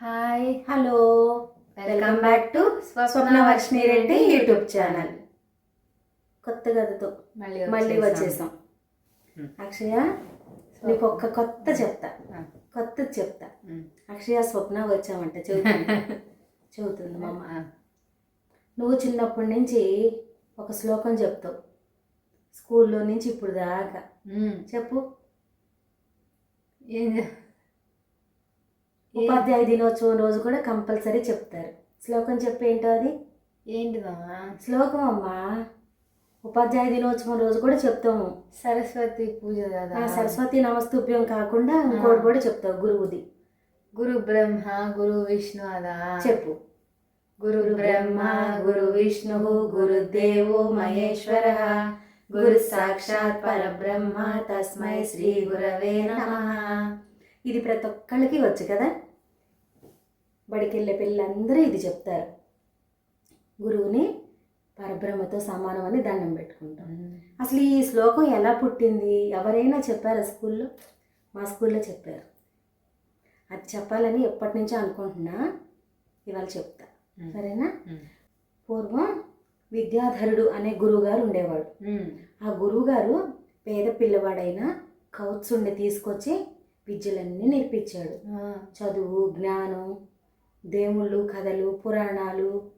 Hi hello. Welcome back to Swapna Varshini Reddy YouTube channel. కొత్త కథతో మళ్ళీ మళ్ళీ వచ్చేసాం. అక్షయ నీకు ఒక్క కొత్త చెప్తా. కొత్తది చెప్తా. అక్షయ స్వప్న వచ్చామంట చెబుతుంది. చెబుతుంది మా అమ్మ ఆ, నువ్వు చిన్నప్పటి నుంచి ఒక శ్లోకం చెప్తావు. స్కూల్లో నుంచి ఇప్పుడు దాకా. చెప్పు. ఏం ఉపాధ్యాయ దినోత్సవం రోజు కూడా కంపల్సరీ చెప్తారు. శ్లోకం చెప్పు ఏంటో అది? ఏంటిదమ్మా శ్లోకం అమ్మా. ఉపాధ్యాయ దినోత్సవం రోజు కూడా చెప్తాము. సరస్వతి పూజ కదా. సరస్వతి నమస్తుభ్యం కాకుండా ఇంకోటి కూడా చెప్తావు గురువుది. గురు బ్రహ్మ గురు విష్ణు అదా? చెప్పు. గురు బ్రహ్మ గురు విష్ణు గురుదేవో మహేశ్వర. గురు సాక్షాత్ పరబ్రహ్మ తస్మై శ్రీ గురవే నమః. ఇది ప్రతి ఒక్కళ్ళకి వచ్చు కదా? బడికెళ్ళే పిల్లలందరూ ఇది చెప్తారు. గురువుని పరబ్రహ్మతో సమానం అని దండం పెట్టుకుంటాం. అసలు ఈ శ్లోకం ఎలా పుట్టింది? ఎవరైనా చెప్పారా స్కూల్లో? మా స్కూల్లో చెప్పారు. అది చెప్పాలని ఎప్పటి నుంచో అనుకుంటున్నా. ఇవాళ చెప్తా. సరేనా. పూర్వం విద్యాధరుడు అనే గురువుగారు ఉండేవాడు. ఆ గురువుగారు పేద పిల్లవాడైన కౌత్సుని తీసుకొచ్చి విద్యలన్నీ నేర్పించాడు. చదువు జ్ఞానం దేవుళ్ళు కథలు పురాణాలు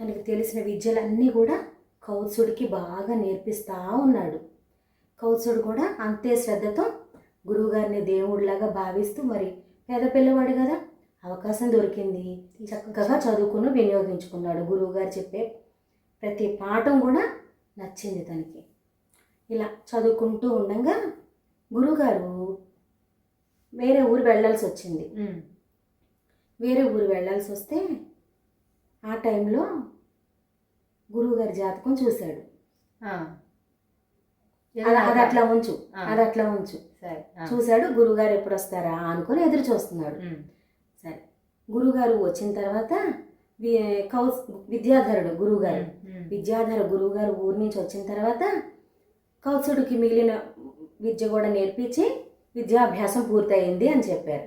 తనకు తెలిసిన విద్యలన్నీ కూడా కౌత్సుడికి బాగా నేర్పిస్తూ ఉన్నాడు. కౌత్సుడు కూడా అంతే శ్రద్ధతో గురువుగారిని దేవుడిలాగా భావిస్తూ మరి పేద పిల్లవాడు కదా అవకాశం దొరికింది. చక్కగా చదువుకుని వినియోగించుకున్నాడు. గురువుగారు చెప్పే ప్రతి పాఠం కూడా నచ్చింది తనకి. ఇలా చదువుకుంటూ ఉండగా గురువుగారు వేరే ఊరు వెళ్ళాల్సి వచ్చింది. వేరే ఊరు వెళ్ళాల్సి వస్తే ఆ టైంలో గురువుగారి జాతకం చూశాడు. అది అట్లా ఉంచు. అది అట్లా ఉంచు సరే. చూశాడు గురువుగారు ఎప్పుడు వస్తారా అనుకొని ఎదురు చూస్తున్నాడు. సరే గురువుగారు వచ్చిన తర్వాత కౌస్ విద్యాధరుడు గురువుగారు. విద్యాధర గురువుగారు ఊరి నుంచి వచ్చిన తర్వాత కౌత్సుడికి మిగిలిన విద్య కూడా నేర్పించి విద్యాభ్యాసం పూర్తయింది అని చెప్పారు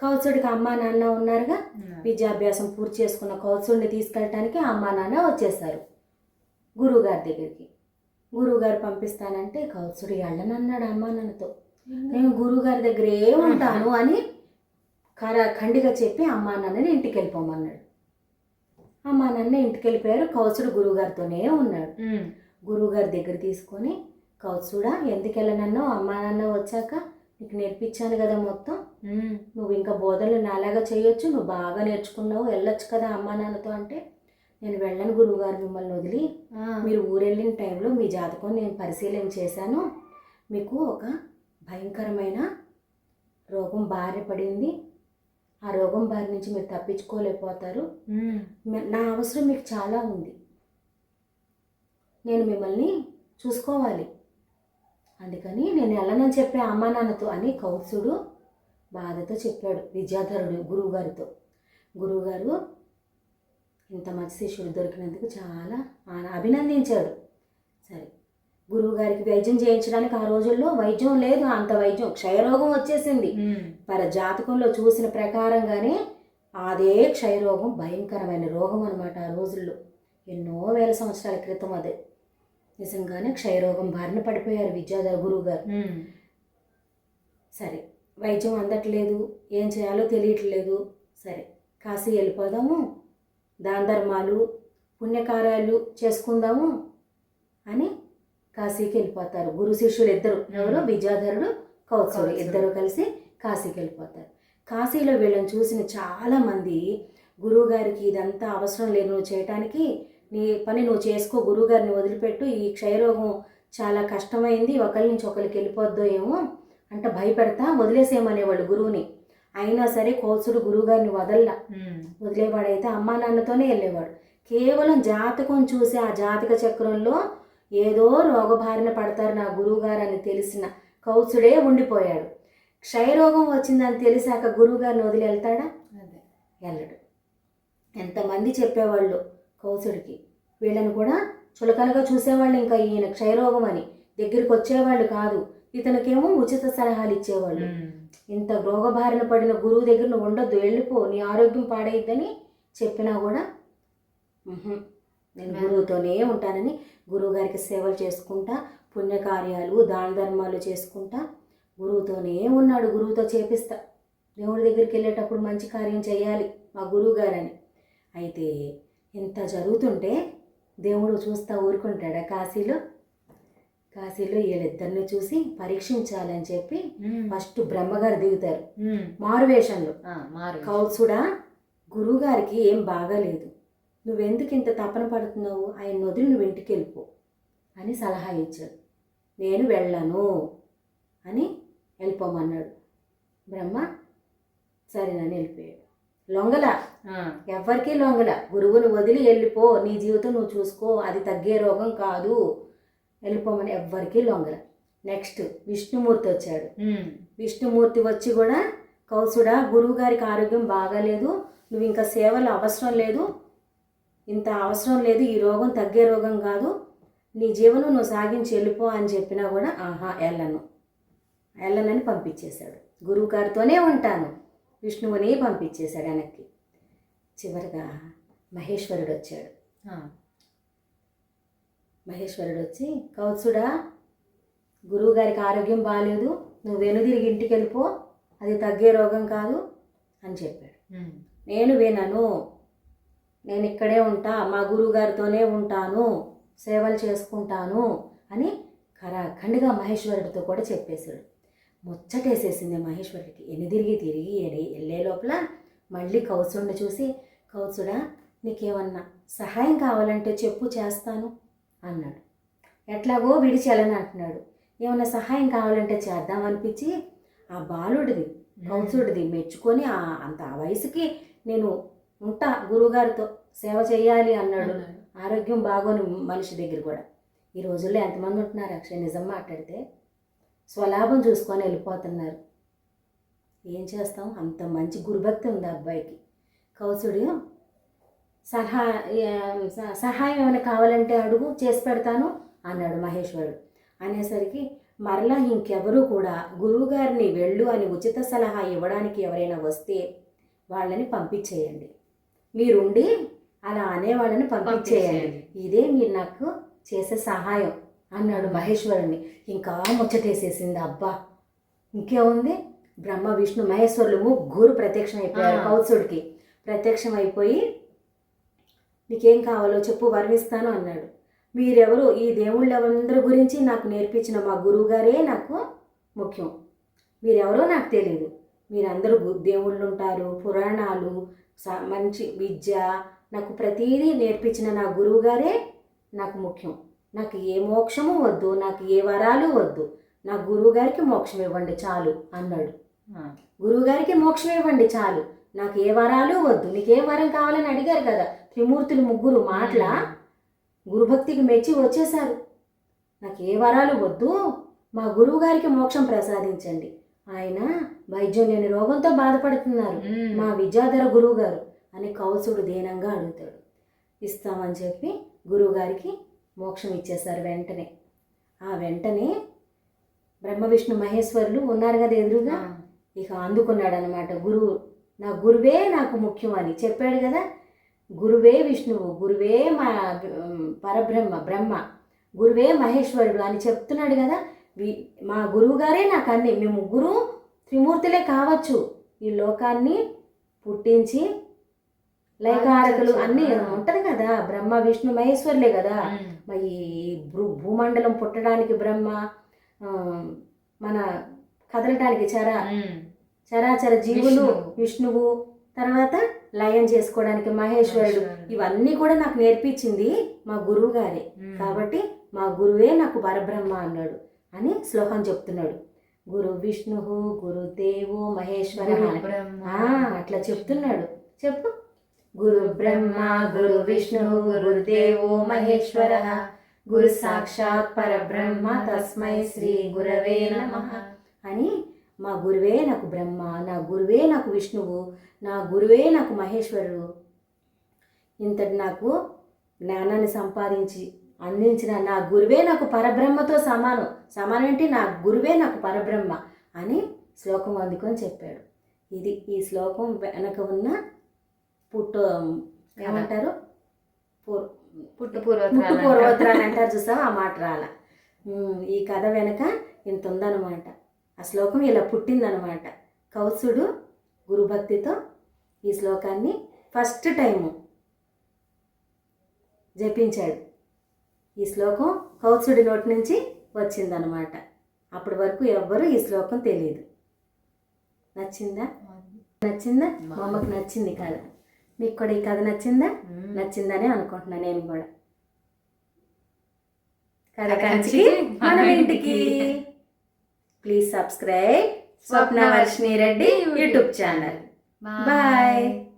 మ్మ్. కౌత్సుడికి అమ్మా నాన్న ఉన్నారుగా. విద్యాభ్యాసం పూర్తి చేసుకున్న కౌత్సుడిని తీసుకెళ్ళటానికి అమ్మా నాన్న వచ్చేసారు గురువుగారి దగ్గరికి. గురువుగారు పంపిస్తానంటే కౌత్సుడు వెళ్ళనన్నాడు అమ్మా నాన్నతో. నేను గురువుగారి దగ్గరే ఉంటాను అని కర ఖండిగా చెప్పి అమ్మా నాన్నని ఇంటికి వెళ్ళిపోమన్నాడు అమ్మా నాన్న ఇంటికి వెళ్ళిపోయారు కౌత్సుడు గురువుగారితోనే ఉన్నాడు. గురువుగారి దగ్గర తీసుకొని కౌత్సుడా ఎందుకు వెళ్ళనన్నావు అమ్మా నాన్న వచ్చాక నీకు నేర్పించాను కదా మొత్తం. నువ్వు ఇంకా బోధనలు నాలాగా చేయొచ్చు నువ్వు బాగా నేర్చుకున్నావు వెళ్ళొచ్చు కదా అమ్మా నాన్నతో అంటే? నేను వెళ్ళను గురువుగారు మిమ్మల్ని వదిలి. మీరు ఊరెళ్ళిన టైంలో మీ జాతకం నేను పరిశీలన చేశాను. మీకు ఒక భయంకరమైన రోగం బారి పడింది. ఆ రోగం బారి నుంచి మీరు తప్పించుకోలేకపోతారు. నా అవసరం మీకు చాలా ఉంది. నేను మిమ్మల్ని చూసుకోవాలి. అందుకని నేను వెళ్ళనని చెప్పే అమ్మా నాన్నతో అని కౌత్సుడు బాధతో చెప్పాడు విద్యాధరుడు గురువుగారితో. గురువుగారు ఇంత మంచి శిష్యుడు దొరికినందుకు చాలా అభినందించాడు. సరే గురువుగారికి వైద్యం చేయించడానికి ఆ రోజుల్లో వైద్యం లేదు అంత వైద్యం క్షయరోగం వచ్చేసింది. మన జాతకంలో చూసిన ప్రకారంగానే అదే క్షయరోగం భయంకరమైన రోగం అనమాట ఆ రోజుల్లో. ఎన్నో వేల సంవత్సరాల క్రితం అదే. నిజంగానే క్షయరోగం బారిన పడిపోయారు విద్యాధర గురువు గారు. సరే వైద్యం అందట్లేదు ఏం చేయాలో తెలియట్లేదు. సరే కాశీ వెళ్ళిపోదాము దాన ధర్మాలు పుణ్యకార్యాలు చేసుకుందాము అని కాశీకి వెళ్ళిపోతారు. గురు శిష్యులు ఇద్దరు. ఎవరు? విద్యాధరుడు కౌత్సుడు. ఇద్దరు కలిసి కాశీకి వెళ్ళిపోతారు. కాశీలో వీళ్ళని చూసిన చాలా మంది గురువుగారికి ఇదంతా అవసరం లేదు చేయటానికి. నీ పని నువ్వు చేసుకో గురువుగారిని వదిలిపెట్టు ఈ క్షయరోగం చాలా కష్టమైంది ఒకరి నుంచి ఒకరికి వెళ్ళిపోద్దో ఏమో అంటే భయపెడతా వదిలేసేయమనేవాళ్ళు గురువుని. అయినా సరే కోసుడు గురువుగారిని వదల్లా. వదిలేవాడైతే అమ్మా నాన్నతోనే వెళ్ళేవాడు. కేవలం జాతకం చూసి ఆ జాతక చక్రంలో ఏదో రోగబారిన పడతారు నా గురువుగారు అని తెలిసిన కౌసుడే ఉండిపోయాడు. క్షయరోగం వచ్చిందని తెలిసాక గురువుగారిని వదిలి వెళ్తాడా? వెళ్ళడు. ఎంతమంది చెప్పేవాళ్ళు కౌసుడికి. వీళ్ళని కూడా చులకనగా చూసేవాళ్ళు ఇంకా ఈయన క్షయరోగం అని. దగ్గరికి వచ్చేవాళ్ళు కాదు. ఇతనికేమో ఉచిత సలహాలు ఇచ్చేవాళ్ళు. ఇంత రోగబారిన పడిన గురువు దగ్గర నువ్వు ఉండొద్దు వెళ్ళిపో నీ ఆరోగ్యం పాడైద్దని చెప్పినా కూడా "ఉహుం, నేను గురువుతోనే ఉంటానని గురువు గారికి సేవలు చేసుకుంటా పుణ్యకార్యాలు దాన ధర్మాలు చేసుకుంటా గురువుతోనే ఉన్నాడు. గురువుతో చేపిస్తా. దేవుడి దగ్గరికి వెళ్ళేటప్పుడు మంచి కార్యం చేయాలి మా గురువు గారని అయితే ఇంత జరుగుతుంటే దేవుడు చూస్తా ఊరుకుంటాడా కాశీలో? కాశీలో వీళ్ళిద్దరిని చూసి పరీక్షించాలని చెప్పి. ఫస్ట్ బ్రహ్మగారు దిగుతారు. మారువేషంలో. కౌసుడా గురువుగారికి ఏం బాగాలేదు. నువ్వెందుకు ఇంత తపన పడుతున్నావు? ఆయన వదిలి నువ్వు ఇంటికి వెళ్ళిపో అని సలహా ఇచ్చాడు. నేను వెళ్ళను అని వెళ్ళిపోమన్నాడు. బ్రహ్మ సరేనని వెళ్ళిపోయాడు. లొంగల. ఆ, ఎవ్వరికీ లొంగల. గురువుని వదిలి వెళ్ళిపో. నీ జీవితం నువ్వు చూసుకో. అది తగ్గే రోగం కాదు. వెళ్ళిపోమని ఎవ్వరికీ లొంగల. నెక్స్ట్ విష్ణుమూర్తి వచ్చాడు. విష్ణుమూర్తి వచ్చి కూడా కౌసుడా గురువు గారికి ఆరోగ్యం బాగాలేదు. నువ్వు ఇంకా సేవలు అవసరం లేదు. ఇంత అవసరం లేదు. ఈ రోగం తగ్గే రోగం కాదు. నీ జీవనం నువ్వు సాగించి వెళ్ళిపో అని చెప్పినా కూడా ఆహా వెళ్ళను వెళ్ళనని పంపించేశాడు. గురువు గారితోనే ఉంటాను. విష్ణువుని పంపించేశాడు వెనక్కి. చివరిగా మహేశ్వరుడు వచ్చాడు. మహేశ్వరుడు వచ్చి కౌత్సుడా గురువు గారికి ఆరోగ్యం బాగాలేదు నువ్వు వెనుదిరిగి ఇంటికి వెళ్ళిపో. అది తగ్గే రోగం కాదు అని చెప్పాడు. నేను వినను. నేను ఇక్కడే ఉంటా. మా గురువు గారితోనే ఉంటాను. సేవలు చేసుకుంటాను అని ఖరాఖండిగా మహేశ్వరుడితో కూడా చెప్పేశాడు. ముచ్చటేసేసింది మహేశ్వరుడికి. ఎనిదిరిగి తిరిగి వెళ్ళే లోపల మళ్ళీ కౌసుడిని చూసి కౌసుడా నీకేమన్నా సహాయం కావాలంటే చెప్పు చేస్తాను అన్నాడు. ఎట్లాగో విడిచి వెళ్ళని అంటున్నాడు. ఏమన్నా సహాయం కావాలంటే చేద్దాం అనిపించి ఆ బాలుడిది కౌసుడిది మెచ్చుకొని ఆ అంత ఆ వయసుకి నేను ఉంటా గురువుగారితో సేవ చేయాలి అన్నాడు. ఆరోగ్యం బాగోని మనిషి దగ్గర కూడా. ఈ రోజుల్లో ఎంతమంది ఉంటున్నారు అక్షయ్ నిజం మాట్లాడితే? స్వలాభం చూసుకొని వెళ్ళిపోతున్నారు. ఏం చేస్తాం? అంత మంచి గురుభక్తి ఉంది అబ్బాయికి. కౌసుడు సలహా ఏ- స- సహాయం ఏమైనా కావాలంటే అడుగు చేసి పెడతాను అన్నాడు మహేశ్వరుడు. అనేసరికి మరలా ఇంకెవరూ కూడా గురువుగారిని వెళ్ళు అని ఉచిత సలహా ఇవ్వడానికి ఎవరైనా వస్తే వాళ్ళని పంపించేయండి. మీరుండి అలా అనేవాళ్ళని పంపించేయండి. ఇదే మీరు నాకు చేసే సహాయం. అన్నాడు మహేశ్వరుని ఇంకా ముచ్చటేసేసింది అబ్బా. ఇంకేముంది? బ్రహ్మ విష్ణు మహేశ్వరులు ముగ్గురు ప్రత్యక్షం అయిపోయారు. కౌత్సుడికి ప్రత్యక్షం అయిపోయి నీకేం కావాలో చెప్పు వర్ణిస్తాను అన్నాడు. మీరెవరు? ఈ దేవుళ్ళందరి గురించి నాకు నేర్పించిన మా గురువుగారే నాకు ముఖ్యం. మీరెవరో నాకు తెలియదు మీరందరూ దేవుళ్ళు ఉంటారు పురాణాలు మంచి విద్య నాకు ప్రతీదీ నేర్పించిన నా గురువుగారే నాకు ముఖ్యం. నాకు ఏ మోక్షము వద్దు నాకు ఏ వరాలు వద్దు. నా గురువుగారికి మోక్షం ఇవ్వండి చాలు అన్నాడు. గురువుగారికి మోక్షం ఇవ్వండి చాలు. నాకు ఏ వరాలు వద్దు. నీకు ఏ వరం కావాలని అడిగారు కదా త్రిమూర్తులు ముగ్గురు మాటల గురుభక్తికి మెచ్చి వచ్చేశారు. నాకు ఏ వరాలు వద్దు మా గురువుగారికి మోక్షం ప్రసాదించండి. ఆయన వైద్యం లేని రోగంతో బాధపడుతున్నారు. మా విద్యాధర గురువు గారు అని కౌసుడు దీనంగా అడుగుతాడు. ఇస్తామని చెప్పి గురువుగారికి మోక్షం ఇచ్చేశారు వెంటనే. ఆ వెంటనే బ్రహ్మ విష్ణు మహేశ్వరులు ఉన్నారు కదా ఎదురుగా? ఇక అందుకున్నాడు అనమాట గురువు నా గురువే నాకు ముఖ్యం అని చెప్పాడు కదా? గురువే విష్ణువు గురువే మా పరబ్రహ్మ బ్రహ్మ గురువే మహేశ్వరుడు అని చెప్తున్నాడు కదా? మా గురువు గారే నాకు అన్ని. మీ ముగ్గురు త్రిమూర్తులే కావచ్చు. ఈ లోకాన్ని పుట్టించి లయకారకులు అన్నీ ఉంటది కదా బ్రహ్మ విష్ణు మహేశ్వరులే కదా. మరి భూ- భూమండలం పుట్టడానికి బ్రహ్మ మన కదలటానికి చర. చరాచర జీవులు విష్ణువు. తర్వాత లయం చేసుకోవడానికి మహేశ్వరుడు. ఇవన్నీ కూడా నాకు నేర్పించింది మా గురువు గారే. కాబట్టి మా గురువే నాకు పరబ్రహ్మ అన్నాడు అని శ్లోకం చెప్తున్నాడు గురు విష్ణు గురుదేవో మహేశ్వర అట్లా చెప్తున్నాడు చెప్పు గురు బ్రహ్మ గురు విష్ణు గురుదేవో మహేశ్వర గురు సాక్షాత్ పరబ్రహ్మ తస్మై శ్రీ గురవే నమః అని మా గురువే నాకు బ్రహ్మ నా గురువే నాకు విష్ణువు నా గురువే నాకు మహేశ్వరుడు. ఇంతటి నాకు జ్ఞానాన్ని సంపాదించి అందించిన నా గురువే నాకు పరబ్రహ్మతో సమానం. సమానం ఏంటి నా గురువే నాకు పరబ్రహ్మ అని శ్లోకం అందుకొని చెప్పాడు. ఇది ఈ శ్లోకం వెనక ఉన్న పుట్టు ఏమంటారు? పుట్టు పూర్వత్రాలు పూర్వోత్తరాలు అంటారు చూసావా? ఆ మాట రాల. ఈ కథ వెనక ఇంత ఉందన్నమాట. ఆ శ్లోకం ఇలా పుట్టిందనమాట కౌసుడు గురుభక్తితో ఈ శ్లోకాన్ని ఫస్ట్ టైము జపించాడు. ఈ శ్లోకం కౌత్సుడి నోటి నుంచి వచ్చిందనమాట అప్పటి వరకు ఎవ్వరూ ఈ శ్లోకం తెలియదు నచ్చిందా? నచ్చిందా? మా అమ్మకు నచ్చింది కథ. మీకు కూడా ఈ కథ నచ్చిందా. నచ్చిందని అనుకుంటున్నా నేను కూడా. కథ కంచికి మన ఇంటికి. Please subscribe. Swapna Varshini Reddy YouTube channel. Bye.